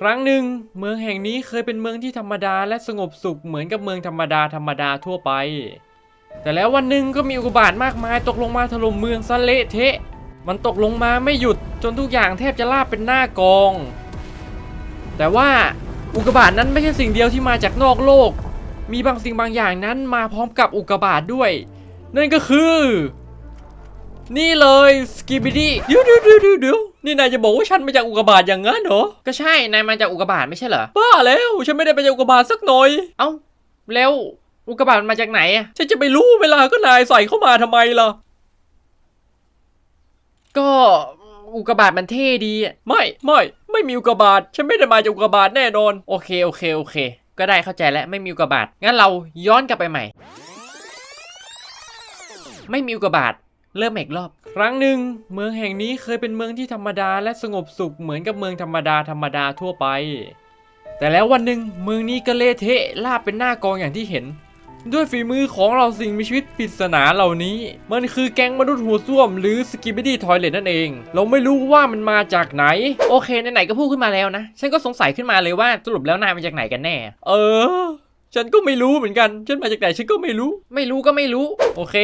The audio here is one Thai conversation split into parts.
ครั้งหนึ่งเมืองแห่งนี้เคยเป็นเมืองที่ธรรมดาและสงบสุขเหมือนกับเมืองธรรมดาธรรมดาทั่วไป แต่แล้ววันหนึ่งก็มีอุกบาตมากมายตกลงมาถล่มเมืองซะเละเทะ มันตกลงมาไม่หยุดจนทุกอย่างแทบจะลาบเป็นหน้ากอง แต่ว่าอุกบาตนั้นไม่ใช่สิ่งเดียวที่มาจากนอกโลก มีบางสิ่งบางอย่างนั้นมาพร้อมกับอุกบาตด้วย นั่นก็คือ นี่เลยสกิบิดี้เดี๋ยวเดี๋ยวเดี๋ยวเดี๋ยวเดี๋ยวนี่นายจะบอกว่าฉันมาจากอุกกาบาตอย่างนั้นเหรอ ก็ใช่ นายมาจากอุกกาบาตไม่ใช่เหรอ บ้าแล้ว ฉันไม่ได้มาจากอุกกาบาตสักหน่อย เอ้า แล้วอุกกาบาตมันมาจากไหนอะฉันจะไปรู้เวลาก็นายใส่เข้ามาทำไมล่ะ ก็อุกกาบาตมันเท่ดีอะไม่ ไม่ ไม่มีอุกกาบาต ฉันไม่ได้มาจากอุกกาบาตแน่นอน โอเค โอเค โอเค ก็ได้เข้าใจแล้ว ไม่มีอุกกาบาต งั้นเราย้อนกลับไปใหม่ ไม่มีอุกกาบาต เริ่มอีกรอบ ครั้งหนึ่งเมืองแห่งนี้เคยเป็นเมืองที่ธรรมดาและสงบสุขเหมือนกับเมืองธรรมดาธรรมดาทั่วไป แต่แล้ววันหนึ่งเมืองนี้ก็เละเทะลาบเป็นหน้ากองอย่างที่เห็น ด้วยฝีมือของเราสิ่งมีชีวิตปริศนาเหล่านี้ มันคือแก๊งมนุษย์หัวส้วม หรือสกิบิดี้ทอยเลตนั่นเอง เราไม่รู้ว่ามันมาจากไหน โอเคไหนๆก็พูดขึ้นมาแล้วนะ ฉันก็สงสัยขึ้นมาเลยว่าสรุปแล้วนายมาจากไหนกันแน่ เออ ฉันก็ไม่รู้เหมือนกัน ฉันมาจากไหนฉันก็ไม่รู้ ไม่รู้ก็ไม่รู้ โอเค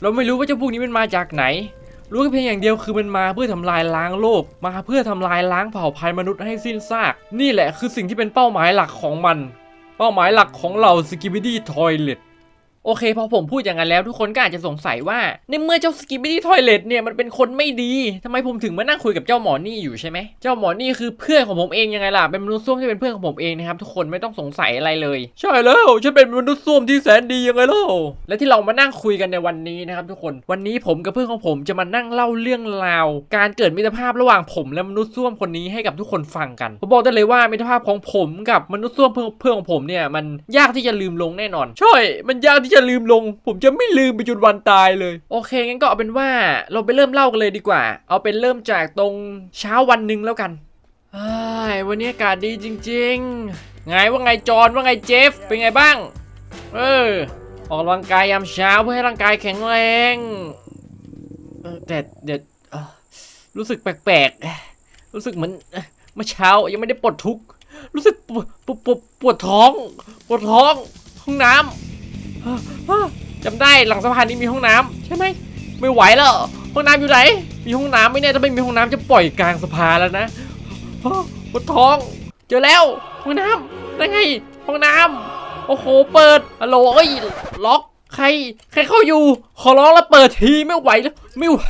เราไม่รู้ว่าเจ้าพวกนี้มันมาจากไหน รู้แค่เพียงอย่างเดียวคือมันมาเพื่อทำลายล้างโลก มาเพื่อทำลายล้างเผ่าพันธุ์มนุษย์ให้สิ้นซาก นี่แหละคือสิ่งที่เป็นเป้าหมายหลักของมัน เป้าหมายหลักของเราสกิบิดี้ทอยเล็ต โอเคพอผมพูดอย่างนั้นแล้วทุกคนก็อาจจะสงสัยว่าในเมื่อเจ้าสกิบิดี้ทอยเลตเนี่ยมันเป็นคนไม่ดีทำไมผมถึงมานั่งคุยกับเจ้าหมอนี่อยู่ใช่ไหมเจ้าหมอนี่คือเพื่อนของผมเองยังไงล่ะเป็นมนุษย์ส้วมที่เป็นเพื่อนของผมเองนะครับทุกคนไม่ต้องสงสัยอะไรเลย ใช่แล้วฉันเป็นมนุษย์ส้วมที่แสนดียังไงล่ะและที่เรามานั่งคุยกันในวันนี้นะครับทุกคนวันนี้ผมกับเพื่อนของผมจะมานั่งเล่าเรื่องราว การเกิดมิตรภาพระหว่างผมและมนุษย์ส้วมคนนี้ให้กับทุกคนฟังกันผมบอกได้เลยว่ามิตรภาพของผมกับมนุษย์ส้วมเพื่อนเพื่อนของผมเนี่ยมันยากที่จะลืมลงแน่นอน ใช่ มันยากที่จะะลืมลง ผมจะไม่ลืมไปจนวันตายเลย โอเคงั้นก็เอาเป็นว่าเราไปเริ่มเล่ากันเลยดีกว่า เอาเป็นเริ่มจากตรงเช้าวันหนึ่งแล้วกันวันนี้อากาศดีจริงๆ ไงว่าไงจอห์นว่าไงเจฟ เป็นไงบ้าง เออ ออกกำลังกายยามเช้าเพื่อให้ร่างกายแข็งแรงแต่เดี๋ยวรู้สึกแปลกๆ รู้สึกเหมือนเมื่อเช้ายังไม่ได้ปวดทุกข์ รู้สึกปวดปวดปวดท้อง ปวดท้อง ห้องน้ำ จำได้หลังสะพานนี้มีห้องน้ำใช่ไหมไม่ไหวแล้วห้องน้ำอยู่ไหน มีห้องน้ำไม่แน่ถ้าไม่มีห้องน้ำจะปล่อยกลางสะพานแล้วนะปวดท้อง เจอแล้วห้องน้ำนั่นไง ห้องน้ำโอ้โหเปิดฮัลโหลเอ้ยล็อก ใคร ใครเข้าอยู่ ขอร้องแล้วเปิดทีไม่ไหวแล้ว ไม่ไหว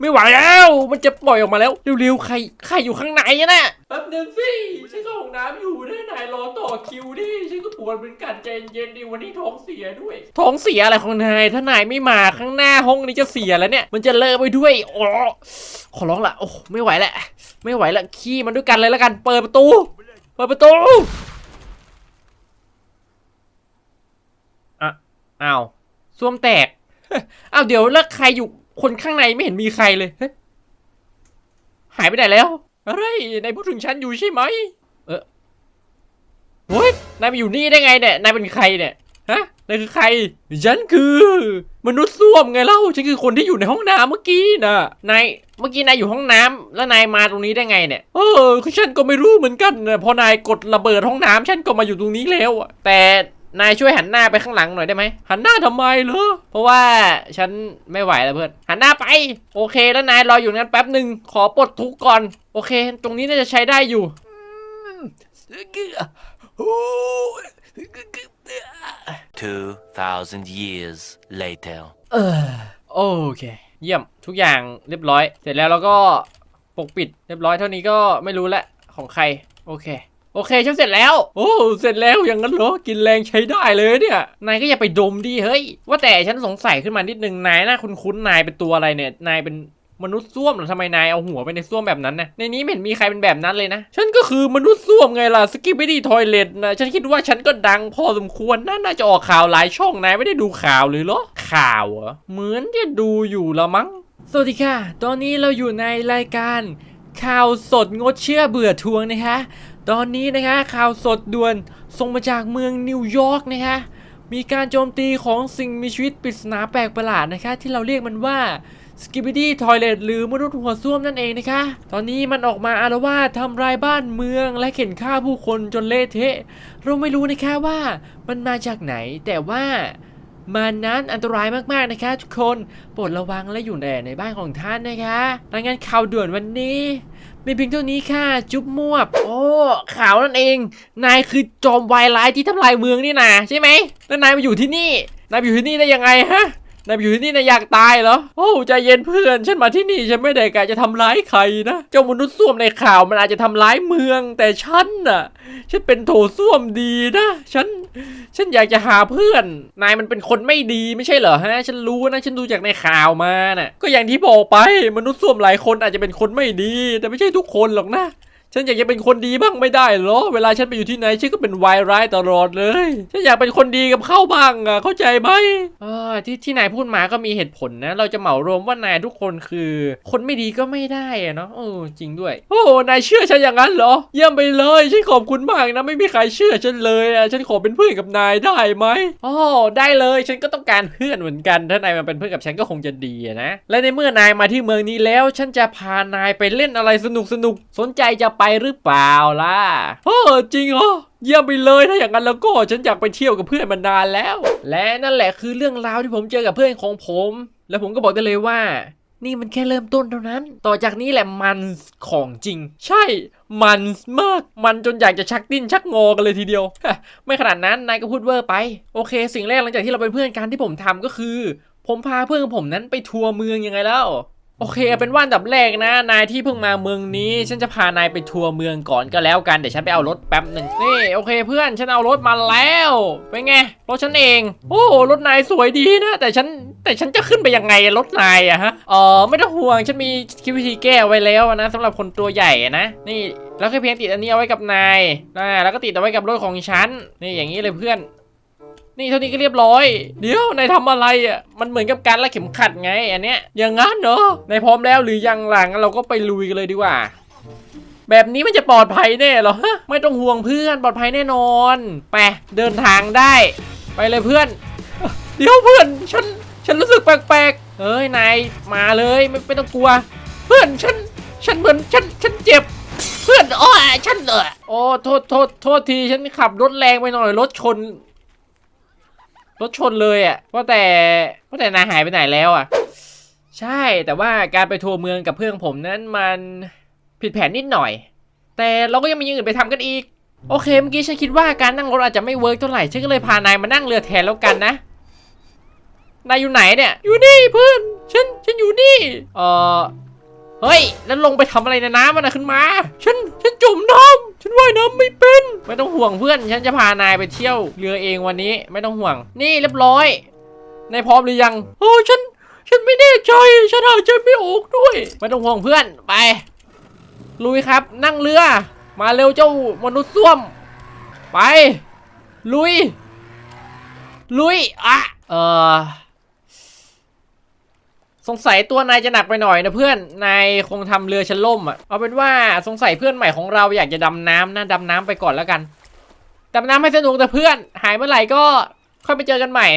ไม่ไหวแล้ว มันจะปล่อยออกมาแล้วเร็วๆใครใครอยู่ข้างในอะน่ะแป๊บนึงสิฉันเข้าห้องน้ำอยู่ได้นายรอต่อคิวดิฉันก็ปวดเหมือนกันใจเย็นดิวันนี้ท้องเสียด้วย ท้องเสียอะไรของนายถ้านายไม่มาข้างหน้าห้องนี้จะเสียแล้วเนี่ย มันจะเลอะไปด้วยโอ้ขอร้องละโอ้ไม่ไหวละไม่ไหวละขี้มันด้วยกันเลยแล้วกัน เปิดประตู เปิดประตู อ้าวส้วมแตกอ้าวเดี๋ยวแล้วใครอยู่คนข้างในไม่เห็นมีใครเลยหายไปไหนแล้วอะไรนายพูดถึงฉันอยู่ใช่ไหมเออโฮ้ยนายมาอยู่นี่ได้ไงเนี่ยนายเป็นใครเนี่ยฮะนายคือใคร ฉันคือ มนุษย์ส้วมไงเล่าฉันคือคนที่อยู่ในห้องน้ำเมื่อกี้นะนายเมื่อกี้นายอยู่ห้องน้ำแล้วนายมาตรงนี้ได้ไงเนี่ยเออคือฉันก็ไม่รู้เหมือนกันนะพอนายกดระเบิดห้องน้ำฉันก็มาอยู่ตรงนี้แล้วอะแต่ นายช่วยหันหน้าไปข้างหลังหน่อยได้ไหมหันหน้าทำไมเหรอเพราะว่าฉันไม่ไหวแล้วเพื่อนหันหน้าไป โอเคแล้วนายรออยู่นั้นแป๊บหนึ่งขอปลดทุกข์ก่อน โอเค ตรงนี้น่าจะใช้ได้อยู่2,000 years later. เออโอเค เยี่ยมทุกอย่างเรียบร้อย เสร็จแล้วเราก็ปกปิดเรียบร้อยเท่านี้ก็ไม่รู้ละของใคร โอเค โอเคฉันเสร็จแล้ว โอ้ เสร็จแล้วอย่างนั้นเหรอ กินแรงใช้ได้เลยเนี่ย นายก็อย่าไปดมดิ เฮ้ย ว่าแต่ฉันสงสัยขึ้นมานิดนึง นายน่าคุ้นๆนายเป็นตัวอะไรเนี่ย นายเป็นมนุษย์ส้วมเหรอทำไมนายเอาหัวไปในส้วมแบบนั้นนะในนี้ไม่เห็นมีใครเป็นแบบนั้นเลยนะ ฉันก็คือมนุษย์ส้วมไงล่ะสกิปปี้ดีทอยเลตนะฉันคิดว่าฉันก็ดังพอสมควรนะน่าจะออกข่าวหลายช่องนายไม่ได้ดูข่าวเลยเหรอข่าวเหรอเหมือนจะดูอยู่ละมั้งสวัสดีค่ะ ตอนนี้เราอยู่ในรายการข่าวสดงดเชื่อเบื่อทวงนะคะ ตอนนี้นะคะข่าวสดด่วนส่งมาจากเมืองนิวยอร์กนะคะมีการโจมตีของสิ่งมีชีวิตปริศนาแปลกประหลาดนะคะที่เราเรียกมันว่าสกิบิดี้ทอยเลตหรือมนุษย์หัวส้วมนั่นเองนะคะ ตอนนี้มันออกมาอารวาสทำลายบ้านเมืองและเข็นฆ่าผู้คนจนเละเทะ เราไม่รู้นะคะว่ามันมาจากไหน แต่ว่ามันนั้นอันตรายมากๆนะคะ ทุกคนโปรดระวังและอยู่แต่ในบ้านของท่านนะคะรายงานข่าวด่วนวันนี้ มีเพียงเท่านี้ค่ะ จุ๊บมวบ โอ้ข่าวนั่นเอง นายคือจอมวายร้ายที่ทำลายเมืองนี่นาใช่ไหมแล้วนายมาอยู่ที่นี่ นายอยู่ที่นี่ได้ยังไงฮะ นายอยู่ที่นี่นายอยากตายเหรอ โอ้ใจเย็นเพื่อน ฉันมาที่นี่ฉันไม่ได้กะจะทำร้ายใครนะ เจ้ามนุษย์ส้วมในข่าวมันอาจจะทำร้ายเมือง แต่ฉันน่ะ ฉันเป็นโถส้วมดีนะ ฉัน ฉันอยากจะหาเพื่อน นายมันเป็นคนไม่ดีไม่ใช่เหรอฮะ ฉันรู้นะ ฉันดูจากในข่าวมาน่ะ ก็อย่างที่บอกไป มนุษย์ส้วมหลายคนอาจจะเป็นคนไม่ดี แต่ไม่ใช่ทุกคนหรอกนะ ฉันอยากจะเป็นคนดีบ้างไม่ได้เหรอ เวลาฉันไปอยู่ที่ไหนฉันก็เป็นวายร้ายตลอดเลย ฉันอยากเป็นคนดีกับเขาบ้างอะ เข้าใจไหมเออที่ที่นายพูดมาก็มีเหตุผลนะ เราจะเหมารวมว่านายทุกคนคือ คนไม่ดีก็ไม่ได้อะเนาะเออจริงด้วย โอ้ นายเชื่อฉันอย่างนั้นเหรอ เยี่ยมไปเลย ฉันขอบคุณมากนะ ไม่มีใครเชื่อฉันเลยอะ ฉันขอเป็นเพื่อนกับนายได้ไหมอ๋อได้เลย ฉันก็ต้องการเพื่อนเหมือนกัน ถ้านายมาเป็นเพื่อนกับฉันก็คงจะดีอะนะ และในเมื่อนายมาที่เมืองนี้แล้ว ฉันจะพานายไปเล่นอะไรสนุกสนุกๆสนใจจะไปหรือเปล่าล่ะเออจริงเหรอเยี่ยมไปเลยถ้าอย่างนั้นแล้วก็ฉันอยากไปเที่ยวกับเพื่อนมานานแล้ว และนั่นแหละคือเรื่องราวที่ผมเจอกับเพื่อนของผม และผมก็บอกได้เลยว่า นี่มันแค่เริ่มต้นเท่านั้น ต่อจากนี้แหละมันของจริง ใช่ มันมาก มันจนอยากจะชักดิ้นชักงอกันเลยทีเดียว ไม่ขนาดนั้นนายก็พูดเวอร์ไป โอเค สิ่งแรกหลังจากที่เราเป็นเพื่อนกันที่ผมทำก็คือ ผมพาเพื่อนของผมนั้นไปทัวร์เมืองยังไงแล้ว โอเคเอาเป็นว่าอันดับแรกนะ นายที่เพิ่งมาเมืองนี้ ฉันจะพานายไปทัวร์เมืองก่อนก็แล้วกัน เดี๋ยวฉันไปเอารถแป๊บหนึ่งนี่โอเคเพื่อนฉันเอารถมาแล้วเป็นไงรถฉันเอง โอ้รถนายสวยดีนะ แต่ฉันแต่ฉันจะขึ้นไปยังไงรถนายอะฮะเออไม่ต้องห่วงฉันมีคิดวิธีแก้ไว้แล้วนะสำหรับคนตัวใหญ่นะ นี่แล้วแค่เพียงติดอันนี้เอาไว้กับนายนะแล้วก็ติดเอาไว้กับรถของฉันนี่อย่างนี้เลยเพื่อน นี่เท่านี้ก็เรียบร้อย เดี๋ยวนายทำอะไรอะ มันเหมือนกับการรัดเข็มขัดไงอันเนี้ย อย่างงั้นเหรอนายพร้อมแล้วหรือยังหลังนเราก็ไปลุยกันเลยดีกว่า แบบนี้มันจะปลอดภัยแน่เหรอฮะไม่ต้องห่วงเพื่อนปลอดภัยแน่นอน ไปเดินทางได้ ไปเลยเพื่อน เดี๋ยวเพื่อนฉันฉันรู้สึกแปลกๆเฮ้ยนายมาเลยไม่ไม่ต้องกลัว เพื่อนฉันฉันเหมือนฉันฉันเจ็บ เพื่อนอ้อฉันเหรอโอ้โทษโทษโทษทีฉันขับรถแรงไปหน่อยรถชน รถชนเลยอะว่าแต่ว่าแต่นายหายไปไหนแล้วอะ ใช่แต่ว่าการไปทัวร์เมืองกับเพื่อนผมนั้นมันผิดแผนนิดหน่อย แต่เราก็ยังมีอย่างอื่นไปทำกันอีก โอเคเมื่อกี้ฉันคิดว่าการนั่งรถอาจจะไม่เวิร์กเท่าไหร่ฉันก็เลยพานายมานั่งเรือแทนแล้วกันนะนายอยู่ไหนเนี่ย อยู่นี่เพื่อน ฉัน ฉันอยู่นี่ เออ เฮ้ย แล้วลงไปทำอะไรในน้ำมันนะขึ้นมา ฉัน ฉันจมน้ำฉันว่ายน้ำไม่เป็น ไม่ต้องห่วงเพื่อน ฉันจะพานายไปเที่ยวเรือเองวันนี้ ไม่ต้องห่วง นี่เรียบร้อยนายพร้อมหรือยัง โอ้ฉัน ฉันไม่แน่ใจ ฉันหายใจไม่ออกด้วย ไม่ต้องห่วงเพื่อน ไป ลุยครับ นั่งเรือ มาเร็วเจ้ามนุษย์ส้วม ไป ลุย ลุย อะ เออ สงสัยตัวนายจะหนักไปหน่อยนะเพื่อน นายคงทำเรือฉันล่มอะ เอาเป็นว่าสงสัยเพื่อนใหม่ของเราอยากจะดำน้ำนะดำน้ำไปก่อนแล้วกัน ดำน้ำให้สนุกแต่เพื่อน หายเมื่อไหร่ก็ค่อยไปเจอกันใหม่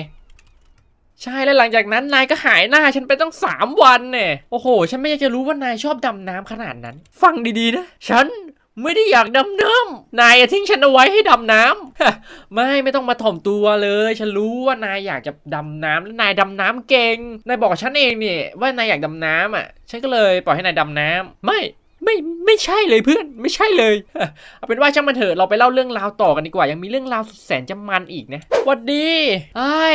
ใช่แล้วหลังจากนั้นนายก็หายหน้าฉันไปตั้งสามวันเนี่ย โอ้โห ฉันไม่อยากจะรู้ว่านายชอบดำน้ำขนาดนั้น ฟังดีๆนะ ฉัน ไม่ได้อยากดำน้ำนายอะทิ้งฉันเอาไว้ให้ดำน้ำไม่ไม่ต้องมาถ่อมตัวเลย ฉันรู้ว่านายอยากจะดำน้ำและนายดำน้ำเก่งนายบอกฉันเองเนี่ยว่านายอยากดำน้ำอะ ฉันก็เลยปล่อยให้นายดำน้ำไม่ ไม่ไม่ใช่เลยเพื่อนไม่ใช่เลย เอาเป็นว่าช่างมันเถอะเราไปเล่าเรื่องราวต่อกันดีกว่า ยังมีเรื่องราวสุดแสนจะมันอีกนะวัดดีไอ้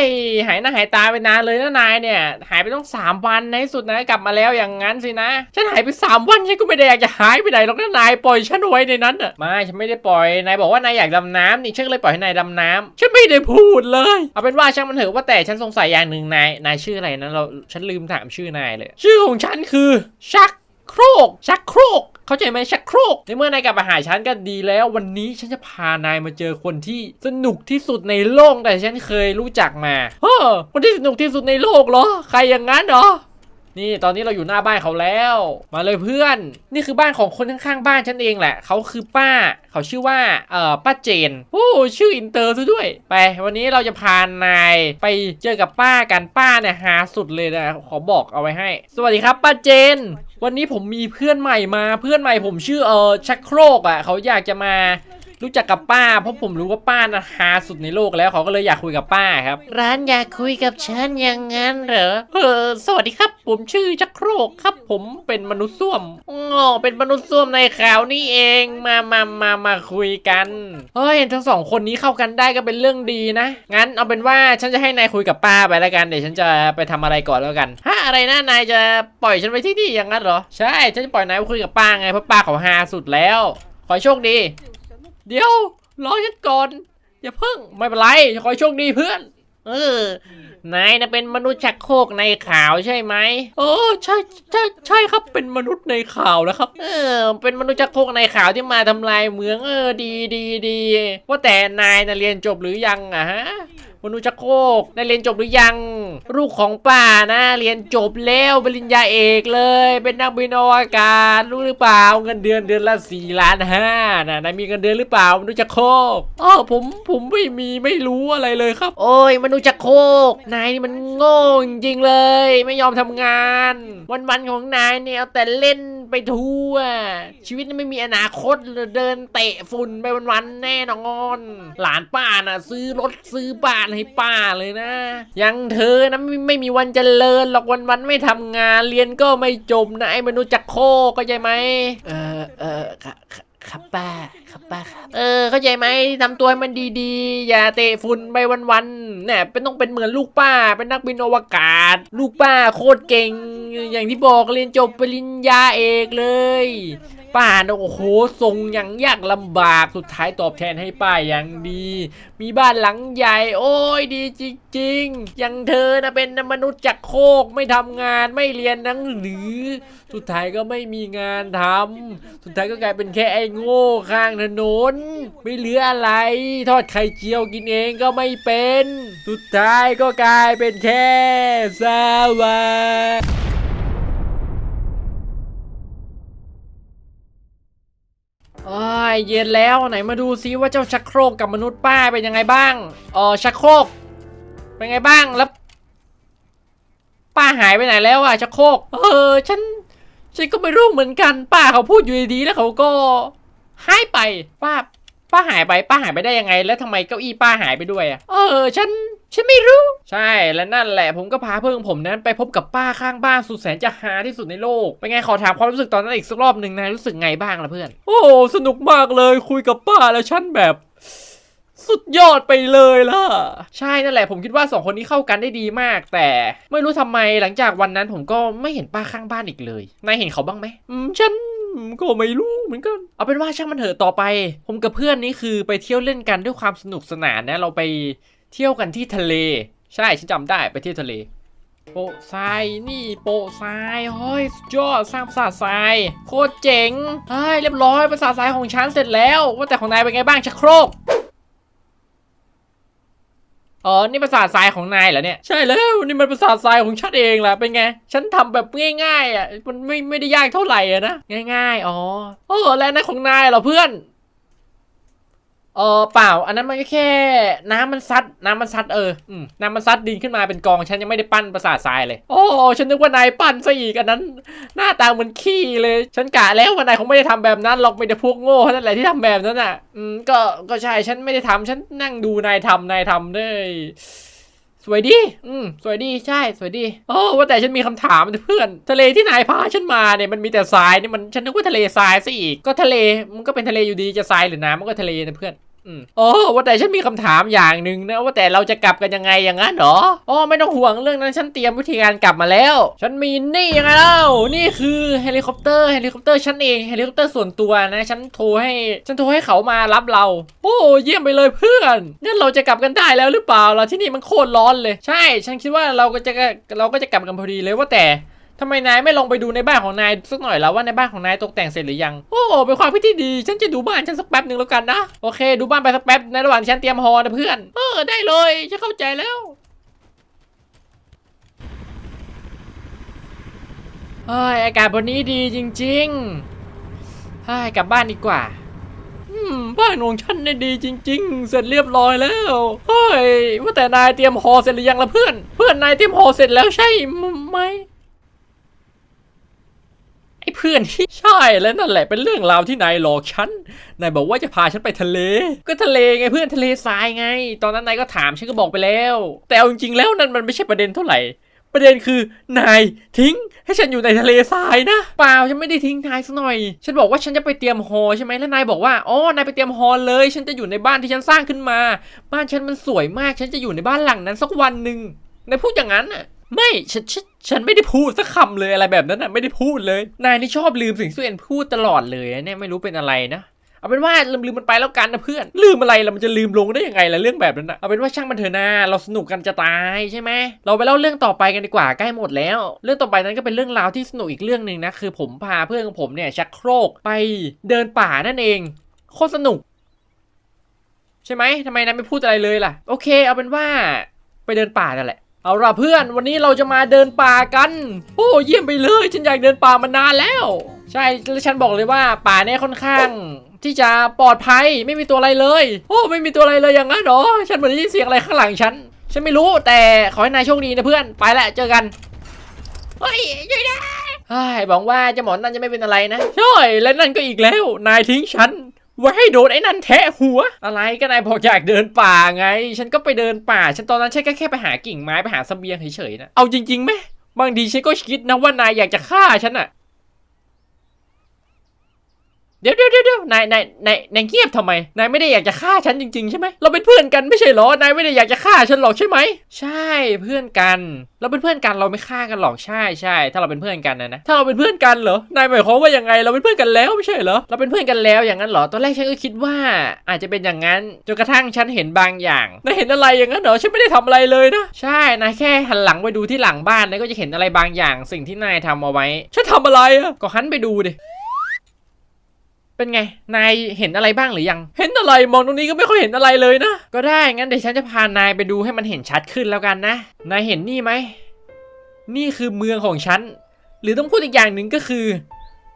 หายหน้าหายตาไปนานเลยนะนายเนี่ย หายไปต้องสามวันในสุดนะกลับมาแล้วอย่างนั้นสินะ ฉันหายไปสามวันฉันก็ไม่ได้อยากจะหายไปไหนหรอกนะนายปล่อยฉันไว้ในนั้นอะไม่ฉันไม่ได้ปล่อยนายบอกว่านายอยากดำน้ำนี่ฉันเลยปล่อยให้นายดำน้ำฉันไม่ได้พูดเลย เอาเป็นว่าช่างมันเถอะว่าแต่ฉันสงสัยอย่างหนึ่งนายนายชื่ออะไรนะเราฉันลืมถามชื่อนายเลย ชื่อของฉันคือชัก โครกชักโครกเข้าใจไหมชักโครกในเมื่อนายกลับมาหาฉันก็ดีแล้ว วันนี้ฉันจะพานายมาเจอคนที่สนุกที่สุดในโลกแต่ฉันเคยรู้จักมาเฮ้อคนที่สนุกที่สุดในโลกเหรอ ใครอย่างนั้นเหรอ นี่ตอนนี้เราอยู่หน้าบ้านเขาแล้ว มาเลยเพื่อน นี่คือบ้านของคนข้างๆบ้านฉันเองแหละ เขาคือป้า เขาชื่อว่า เอ่อ ป้าเจน โอ้ชื่ออินเตอร์ซะด้วย ไป วันนี้เราจะพานายไปเจอกับป้ากัน ป้าเนี่ยหาสุดเลยนะ ขอบอกเอาไว้ให้ สวัสดีครับป้าเจน วันนี้ผมมีเพื่อนใหม่มา เพื่อนใหม่ผมชื่อ เออชักโครกอะ เขาอยากจะมา รู้จักกับป้า เพราะผมรู้ว่าป้านะหาสุดในโลกแล้วเขาก็เลยอยากคุยกับป้าครับ ร้านอยากคุยกับฉันอย่างนั้นเหรอเออสวัสดีครับ ผมชื่อจักโครกครับ ผมเป็นมนุษย์ส้วมอ๋อเป็นมนุษย์ส้วมในข่าวนี่เองมามามามาคุยกันเฮ้ยทั้งสองคนนี้เข้ากันได้ก็เป็นเรื่องดีนะงั้นเอาเป็นว่าฉันจะให้นายคุยกับป้าไปแล้วกันเดี๋ยวฉันจะไปทำอะไรก่อนแล้วกันฮะอะไรนะนายจะปล่อยฉันไว้ที่นี่อย่างนั้นเหรอใช่ฉันจะปล่อยนายไปคุยกับป้าไงเพราะป้าเขาหาสุดแล้ว ขอโชคดี เดี๋ยวรอฉันก่อน อย่าเพิ่งไม่เป็นไรขอให้โชคดีเพื่อน เออนายนะเป็นมนุษย์ชักโครกในข่าวใช่ไหมโอ้ใช่ใช่ใช่ครับเป็นมนุษย์ในข่าวนะครับ เออ เป็นมนุษย์ชักโครกในข่าวที่มาทำลายเมืองเออดีดีดีว่าแต่นายนะเรียนจบหรือยังอะฮะมนุษย์ชักโครกนายเรียนจบหรือยัง ลูกของป้านะ เรียนจบแล้วปริญญาเอกเลย เป็นนักบินอวกาศรู้หรือเปล่าเงินเดือนเดือนละสี่ล้านห้านะนายมีเงินเดือนหรือเปล่ามนุษย์ชักโครกอ๋อผมผมไม่มีไม่รู้อะไรเลยครับ โอ้ยมนุษย์ชักโครกนายนี่มันโง่จริงๆเลย ไม่ยอมทำงาน วันๆของนายเนี่ยเอาแต่เล่นไปทั่ว ชีวิตนี่ไม่มีอนาคตเลยเดินเตะฝุ่นไปวันๆแน่นอน หลานป้าน่ะ ซื้อรถซื้อบ้านให้ป้าเลยนะ ยังเธอนะไม่ไม่มีวันเจริญหรอกวันๆไม่ทำงาน เรียนก็ไม่จบนะไอ้มนุษย์จักรโคกเข้าใจไหมเออเออค่ะค่ะครับป้าครับป้าครับ เออ เข้าใจไหมทำตัวให้มันดีๆ อย่าเตะฝุ่นไปวันๆเนี่ยเป็นต้องเป็นเหมือนลูกป้า เป็นนักบินอวกาศ ลูกป้าโคตรเก่ง อย่างที่บอกเรียนจบปริญญาเอกเลย ป้าโอ้โหส่งอย่างยากลำบากสุดท้ายตอบแทนให้ป้าอย่างดี มีบ้านหลังใหญ่ โอ้ยดีจริงๆ อย่างเธอนะเป็นมนุษย์จักโคกไม่ทำงานไม่เรียนหนังสือ สุดท้ายก็ไม่มีงานทำสุดท้ายก็กลายเป็นแค่ไอ้โง่ข้างถนน ไม่เหลืออะไร ทอดไข่เจียวกินเองก็ไม่เป็น สุดท้ายก็กลายเป็นแค่สวัสด โอ้ย เย็นแล้วไหนมาดูซิว่าเจ้าชักโครกกับมนุษย์ป้าเป็นยังไงบ้างเออชักโครกเป็นไงบ้างแล้วป้าหายไปไหนแล้วอะชักโครกเออฉันฉันก็ไม่รู้เหมือนกัน ป้าเขาพูดอยู่ดีๆแล้วเขาก็หายไปป้าป้าหายไป ป้าหายไปได้ยังไง แล้วทำไมเก้าอี้ป้าหายไปด้วยอะเออ ฉัน ฉันไม่รู้ ใช่และนั่นแหละผมก็พาเพื่อนผมนั้นไปพบกับป้าข้างบ้านสุดแสนจะหาที่สุดในโลก เป็นไงขอถามความรู้สึกตอนนั้นอีกสักรอบหนึ่งนายรู้สึกไงบ้างล่ะเพื่อน โอ้สนุกมากเลยคุยกับป้าแล้วฉันแบบ สุดยอดไปเลยล่ะ ใช่นั่นแหละผมคิดว่าสองคนนี้เข้ากันได้ดีมาก แต่ไม่รู้ทำไมหลังจากวันนั้นผมก็ไม่เห็นป้าข้างบ้านอีกเลยนายเห็นเขาบ้างไหมอืมฉันก็ไม่รู้เหมือนกัน เอาเป็นว่าช่างมันเถอะต่อไป ผมกับเพื่อนนี่คือไปเที่ยวเล่นกันด้วยความสนุกสนานนะเราไป เที่ยวกันที่ทะเล ใช่ฉันจำได้ไปเที่ยวทะเล โปะทรายนี่โปะทรายเฮ้ยสุดยอดสร้างปราสาททรายโคตรเจ๋งเฮ้ยเรียบร้อยปราสาททรายของฉันเสร็จแล้ว ว่าแต่ของนายเป็นไงบ้างชักโครกอ๋อ นี่ปราสาททรายของนายเหรอเนี่ย ใช่แล้ว นี่มันปราสาททรายของฉันเองแหละเป็นไง ฉันทำแบบง่ายๆอะ มันไม่ไม่ได้ยากเท่าไหร่อะนะ ง่าย ๆ อ๋อโอ้แล้วนั่นของนายเหรอเพื่อน เออเปล่า อันนั้นมันก็แค่ น้ำมันซัด น้ำมันซัดเอออืมน้ำมันซัดดินขึ้นมาเป็นกองฉันยังไม่ได้ปั้นปราสาททรายเลย โอ้ฉันนึกว่านายปั้นซะอีกอันนั้น หน้าตาเหมือนขี้เลย ฉันกะแล้วว่านายคงไม่ได้ทำแบบนั้นหรอกไม่ได้พวกโง่เท่านั้นแหละที่ทำแบบนั้นอะ อืมก็ก็ใช่ฉันไม่ได้ทำฉันนั่งดูนายทำนายทำด้วยสวยดี อืม สวยดี ใช่ สวยดีโอ้ว่าแต่ฉันมีคำถามนะเพื่อน ทะเลที่นายพาฉันมาเนี่ยมันมีแต่ทรายเนี่ยมัน ฉันนึกว่าทะเลทรายซะอีก ก็ทะเล มันก็เป็นทะเลอยู่ดี จะทรายหรือน้ำมันก็ทะเลนะเพื่อนอืม โอ้ว่าแต่ฉันมีคำถามอย่างหนึ่งนะว่าแต่เราจะกลับกันยังไงอย่างนั้นเหรออ๋อไม่ต้องห่วงเรื่องนั้นฉันเตรียมวิธีการกลับมาแล้ว ฉันมีนี่ยังไงเล่านี่คือเฮลิคอปเตอร์เฮลิคอปเตอร์ฉันเองเฮลิคอปเตอร์ส่วนตัวนะ ฉันโทรให้ฉันโทรให้เขามารับเรา โอ้เยี่ยมไปเลยเพื่อนงั้นเราจะกลับกันได้แล้วหรือเปล่าล่ะที่นี่มันโคตรร้อนเลย ใช่ ฉันคิดว่าเราก็จะเราก็จะกลับกันพอดีเลยว่าแต่ ทำไมนายไม่ลงไปดูในบ้านของนายสักหน่อยแล้วว่าในบ้านของนายตกแต่งเสร็จหรือยัง โอ้เป็นความคิดที่ดี ฉันจะดูบ้านฉันสักแป๊บหนึ่งแล้วกันนะ โอเค ดูบ้านไปสักแป๊บในระหว่างฉันเตรียมฮอนะเพื่อน เออได้เลยฉันเข้าใจแล้วเฮ้ยอากาศบนนี้ดีจริงๆเฮ้ยกลับบ้านดีกว่าบ้านของฉันเนี่ยดีจริง ๆ เสร็จเรียบร้อยแล้วเฮ้ยว่าแต่นายเตรียมหอเสร็จหรือยังล่ะเพื่อน เพื่อนนายเตรียมหอเสร็จแล้วใช่ไหม อ้เพื่อนที่ใช่แล้วนั่นแหละเป็นเรื่องราวที่นายหลอกฉัน นายบอกว่าจะพาฉันไปทะเล ก็ทะเลไงเพื่อนทะเลทรายไง ตอนนั้นนายก็ถามฉันก็บอกไปแล้ว แต่เอาจริงๆแล้วนั่นมันไม่ใช่ประเด็นเท่าไหร่ประเด็นคือนายทิ้ง ให้ฉันอยู่ในทะเลทรายนะเปล่าฉันไม่ได้ทิ้งนายสักหน่อย ฉันบอกว่าฉันจะไปเตรียมฮอใช่ไหมแล้วนายบอกว่าอ๋อนายไปเตรียมฮอเลย ฉันจะอยู่ในบ้านที่ฉันสร้างขึ้นมา บ้านฉันมันสวยมาก ฉันจะอยู่ในบ้านหลังนั้นสักวันหนึ่งนายพูดอย่างนั้นอะ ไม่ฉันฉันฉันไม่ได้พูดสักคำเลยอะไรแบบนั้นอะไม่ได้พูดเลย นายนี่ชอบลืมสิ่งที่ตัวเองพูดตลอดเลยนะเนี่ยไม่รู้เป็นอะไรนะเอาเป็นว่าลืมลืมมันไปแล้วกันนะเพื่อน ลืมอะไรแล้วมันจะลืมลงได้ยังไงล่ะเรื่องแบบนั้นนะเอาเป็นว่าช่างมันเถอะนะเราสนุกกันจะตายใช่ไหมเราไปเล่าเรื่องต่อไปกันดีกว่าใกล้หมดแล้ว เรื่องต่อไปนั้นก็เป็นเรื่องราวที่สนุกอีกเรื่องหนึ่งนะคือผมพาเพื่อนของผมเนี่ยชักโครกไปเดินป่านั่นเองโคตรสนุก ใช่ไหมทำไมนายไม่พูดอะไรเลยล่ะ โอเค เอาเป็นว่าไปเดินป่านั่นแหละ เอาล่ะเพื่อนวันนี้เราจะมาเดินป่ากัน โอ้เยี่ยมไปเลย ฉันอยากเดินป่ามานานแล้ว ใช่แล้วฉันบอกเลยว่าป่าเนี่ยค่อนข้าง ที่จะปลอดภัยไม่มีตัวอะไรเลย โอ้ไม่มีตัวอะไรเลยอย่างนั้นเหรอฉันเหมือนได้ยินเสียงอะไรข้างหลังฉัน ฉันไม่รู้แต่ขอให้นายโชคดีนะเพื่อนไปละเจอกันเฮ้ยช่วยด้วยเฮ้ยหวังว่าเจ้าหมอนนั่นจะไม่เป็นอะไรนะใช่และนั่นก็อีกแล้ว นายทิ้งฉัน ไว้ให้โดนไอ้นั่นแทะหัว อะไรก็นายบอกอยากเดินป่าไง ฉันก็ไปเดินป่า ฉันตอนนั้นฉันก็แค่ไปหากิ่งไม้ไปหาเสบียงเฉยๆนะ เอาจริงๆไหมบางทีฉันก็คิดนะว่านายอยากจะฆ่าฉันอะ เดี๋ยวเดี๋ยวเดี๋ยวนายนายนายนายเงียบทำไม นายไม่ได้อยากจะฆ่าฉันจริงๆใช่ไหม เราเป็นเพื่อนกันไม่ใช่เหรอ นายไม่ได้อยากจะฆ่าฉันหรอกใช่ไหม ใช่เพื่อนกัน เราเป็นเพื่อนกันเราไม่ฆ่ากันหรอกใช่ใช่ ถ้าเราเป็นเพื่อนกันนะนะ ถ้าเราเป็นเพื่อนกันเหรอ นายหมายความว่ายังไง เราเป็นเพื่อนกันแล้วไม่ใช่เหรอ เราเป็นเพื่อนกันแล้วอย่างนั้นเหรอ ตอนแรกฉันก็คิดว่า อาจจะเป็นอย่างนั้นจนกระทั่งฉันเห็นบางอย่าง นายเห็นอะไรอย่างนั้นเหรอ ฉันไม่ได้ทำอะไรเลยนะ ใช่ นายแค่หันหลังไปดูที่หลังบ้านนายก็จะเห็นอะไรบางอย่าง สิ่งที่นายทำเอาไว้ ฉันทำอะไรอะก็หันไปดูดิ เป็นไง นายเห็นอะไรบ้างหรือยัง เห็นอะไรมองตรงนี้ก็ไม่ค่อยเห็นอะไรเลยนะ ก็ได้ งั้นเดี๋ยวฉันจะพานายไปดูให้มันเห็นชัดขึ้นแล้วกันนะ นายเห็นนี่ไหม นี่คือเมืองของฉัน หรือต้องพูดอีกอย่างหนึ่งก็คือ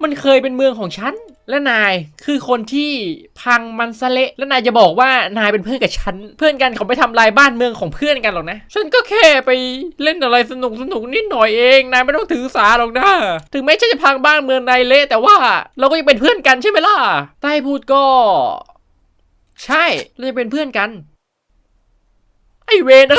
มันเคยเป็นเมืองของฉัน และนายคือคนที่พังมันซะเละและนายจะบอกว่านายเป็นเพื่อนกับฉัน เพื่อนกันเขาไปทำลายบ้านเมืองของเพื่อนกันหรอกนะ ฉันก็แค่ไปเล่นอะไรสนุกสนุกนิดหน่อยเองนายไม่ต้องถือสาหรอกนะถึงแม้ฉันจะพังบ้านเมืองนายเละแต่ว่าเราก็ยังเป็นเพื่อนกันใช่ไหมล่ะใต้พูดก็ ใช่เราจะเป็นเพื่อนกัน ไอเวรนะ